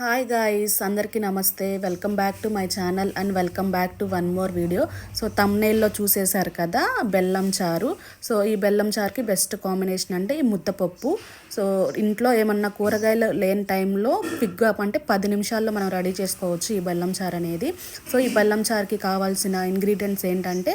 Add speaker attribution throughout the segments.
Speaker 1: Hi guys అందరికీ నమస్తే. Welcome back to my channel and welcome back to one more video so తమ్నేల్లో చూసేశారు కదా బెల్లం చారు. సో ఈ బెల్లం చారుకి బెస్ట్ కాంబినేషన్ అంటే ఈ ముద్దపప్పు సో ఇంట్లో ఏమన్నా కూరగాయలు లేని టైంలో పిగ్గా అంటే పది నిమిషాల్లో మనం రెడీ చేసుకోవచ్చు ఈ బెల్లం చారు అనేది. సో ఈ బెల్లం చారుకి కావాల్సిన ఇంగ్రీడియంట్స్ ఏంటంటే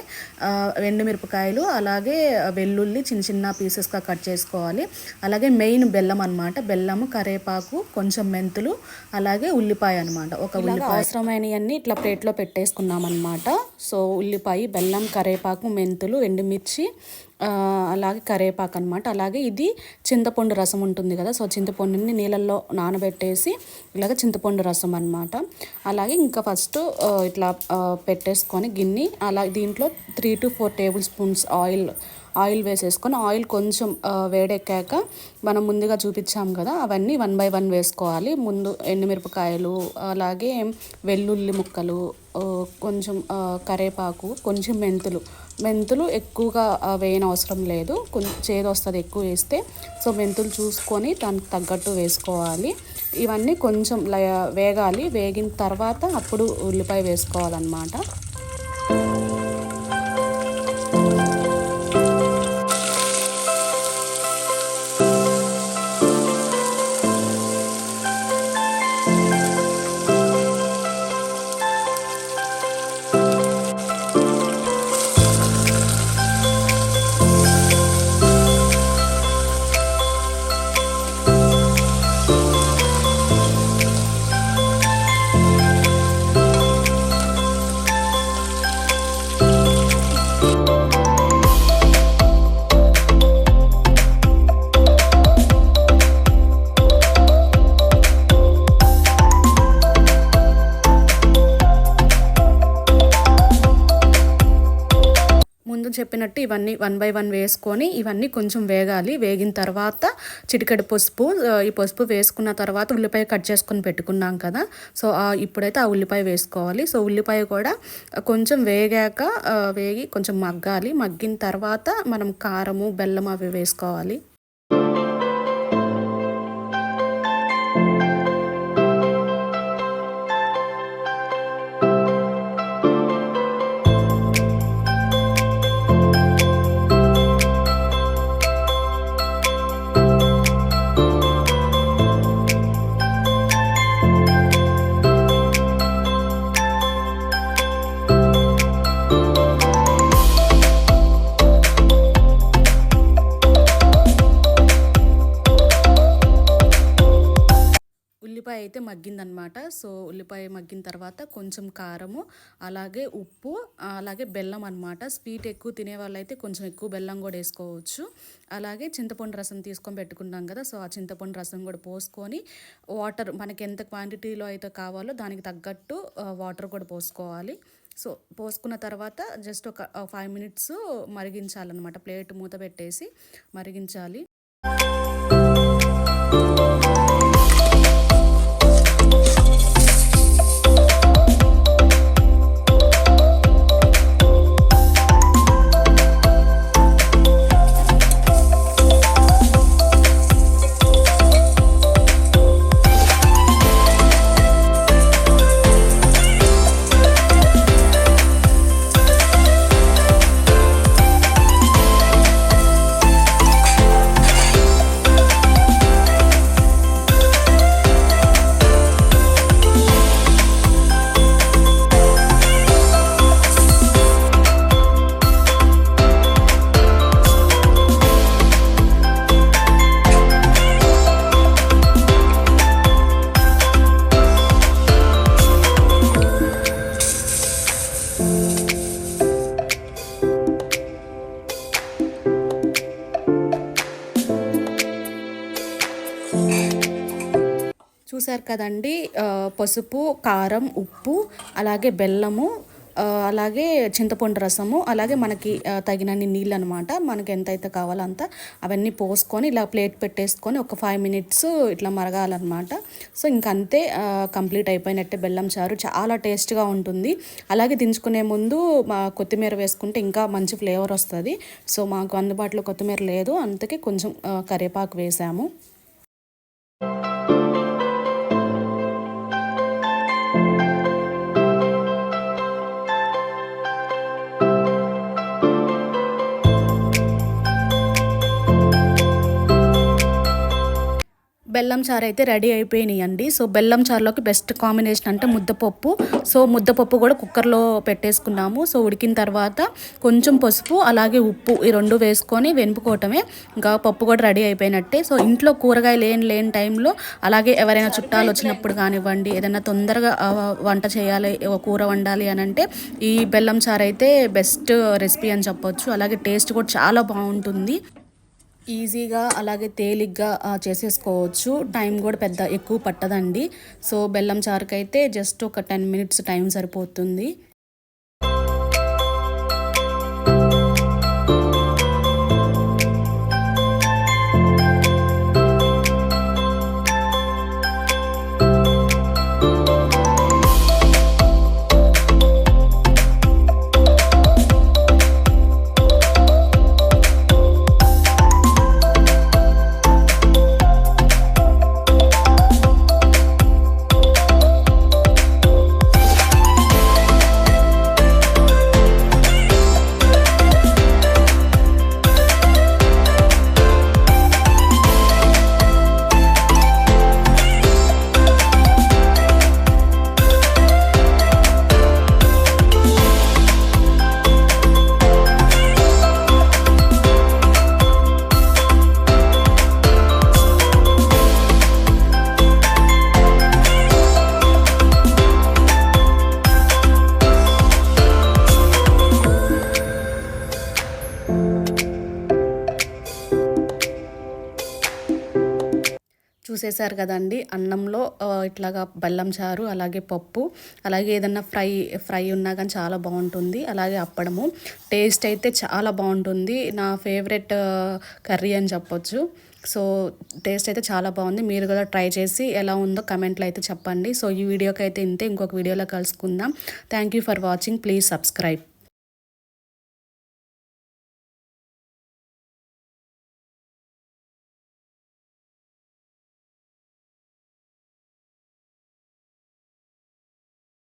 Speaker 1: ఎండుమిరపకాయలు అలాగే వెల్లుల్లి చిన్న చిన్న పీసెస్గా కట్ చేసుకోవాలి. అలాగే మెయిన్ బెల్లం అన్నమాట. బెల్లము కరేపాకు కొంచెం మెంతులు అలాగే ఉల్లిపాయ అనమాట ఒక ఉల్లిపాయ. అవసరమైనవన్నీ ఇట్లా ప్లేట్లో పెట్టేసుకున్నాం అనమాట సో ఉల్లిపాయ బెల్లం కరేపాకు మెంతులు ఎండుమిర్చి అలాగే కరేపాకు అనమాట అలాగే ఇది చింతపండు రసం ఉంటుంది కదా సో చింతపండుని నీళ్ళల్లో నానబెట్టేసి ఇలాగ చింతపండు రసం అనమాట అలాగే ఇంకా ఫస్ట్ ఇట్లా పెట్టేసుకొని గిన్నె అలా దీంట్లో three two four tablespoons oil oil వేసేసుకొని ఆయిల్ కొంచెం వేడెక్కాక మనం ముందుగా చూపించాం కదా అవన్నీ వన్ బై వన్ వేసుకోవాలి. ముందు ఎండుమిరపకాయలు అలాగే వెల్లుల్లి ముక్కలు కొంచెం కరేపాకు కొంచెం మెంతులు. మెంతులు ఎక్కువగా ఆ, వేయని అవసరం లేదు. కొంచెం చేదు వస్తుంది ఎక్కువ వేస్తే. సో మెంతులు చూసుకొని దానికి తగ్గట్టు వేసుకోవాలి. ఇవన్నీ కొంచెం వేగాలి. వేగిన తర్వాత అప్పుడు ఉల్లిపాయ వేసుకోవాలన్నమాట. ముందు చెప్పినట్టు ఇవన్నీ వన్ బై వన్ వేసుకొని ఇవన్నీ కొంచెం వేగాలి. వేగిన తర్వాత చిటికెడు పసుపు ఈ పసుపు వేసుకున్న తర్వాత ఉల్లిపాయ కట్ చేసుకొని పెట్టుకున్నాం కదా. సో ఇప్పుడైతే ఆ ఉల్లిపాయ వేసుకోవాలి. సో ఉల్లిపాయ కూడా కొంచెం వేగాక వేగి కొంచెం మగ్గాలి. మగ్గిన తర్వాత మనం కారము బెల్లం అవి వేసుకోవాలి. అయితే మగ్గిందనమాట సో ఉల్లిపాయ మగ్గిన తర్వాత కొంచెం కారము అలాగే ఉప్పు అలాగే బెల్లం అనమాట స్వీట్ ఎక్కువ తినే వాళ్ళైతే కొంచెం ఎక్కువ బెల్లం కూడా వేసుకోవచ్చు. అలాగే చింతపండు రసం తీసుకొని పెట్టుకున్నాం కదా సో ఆ చింతపండు రసం కూడా పోసుకొని వాటర్ మనకి ఎంత క్వాంటిటీలో అయితే కావాలో దానికి తగ్గట్టు వాటర్ కూడా పోసుకోవాలి. సో పోసుకున్న తర్వాత జస్ట్ ఒక ఫైవ్ మినిట్స్ మరిగించాలన్నమాట. ప్లేట్ మూత పెట్టేసి మరిగించాలి. చూశారు కదండి పసుపు కారం ఉప్పు అలాగే బెల్లము అలాగే చింతపండు రసము అలాగే మనకి తగినన్ని నీళ్ళు అనమాట మనకి ఎంతైతే కావాలో అంత అవన్నీ పోసుకొని ఇలా ప్లేట్ పెట్టేసుకొని ఒక ఫైవ్ మినిట్స్ ఇట్లా మరగాలన్నమాట. సో ఇంకంతే కంప్లీట్ అయిపోయినట్టే బెల్లం చారు. చాలా టేస్ట్గా ఉంటుంది. అలాగే దించుకునే ముందు మా కొత్తిమీర వేసుకుంటే ఇంకా మంచి ఫ్లేవర్ వస్తుంది. సో మాకు అందుబాటులో కొత్తిమీర లేదు. అందుకే కొంచెం కరివేపాకు వేసాము. బెల్లం చారు అయితే రెడీ అయిపోయినాయి అండి సో బెల్లం చారులోకి బెస్ట్ కాంబినేషన్ అంటే ముద్దపప్పు. సో ముద్దపప్పు కూడా కుక్కర్లో పెట్టేసుకున్నాము. సో ఉడికిన తర్వాత కొంచెం పసుపు అలాగే ఉప్పు ఈ రెండు వేసుకొని వెనుపుకోవటమే. ఇంకా పప్పు కూడా రెడీ అయిపోయినట్టే. సో ఇంట్లో కూరగాయలు ఏం లేని టైంలో అలాగే ఎవరైనా చుట్టాలు వచ్చినప్పుడు కానివ్వండి ఏదైనా తొందరగా వంట చేయాలి కూర వండాలి అని అంటే ఈ బెల్లం చారు అయితే బెస్ట్ రెసిపీ అని చెప్పొచ్చు. అలాగే టేస్ట్ కూడా చాలా బాగుంటుంది. ఈజీగా అలాగే తేలిగ్గా చేసేసుకోవచ్చు. టైం కూడా పెద్ద ఎక్కువ పట్టదండి. సో బెల్లం చారుకైతే జస్ట్ ఒక టెన్ మినిట్స్ టైం సరిపోతుంది. చూసేశారు కదండి. అన్నంలో ఇట్లాగా బెల్లం చారు అలాగే పప్పు అలాగే ఏదన్నా ఫ్రై ఫ్రై ఉన్నా కానీ చాలా బాగుంటుంది. అలాగే అప్పడము. టేస్ట్ అయితే చాలా బాగుంటుంది. నా ఫేవరెట్ కర్రీ అని చెప్పొచ్చు. సో టేస్ట్ అయితే చాలా బాగుంది. మీరు కూడా ట్రై చేసి ఎలా ఉందో కమెంట్లో అయితే చెప్పండి. సో ఈ వీడియోకి అయితే ఇంతే. ఇంకొక వీడియోలో కలుసుకుందాం. Thank you for watching. Please subscribe.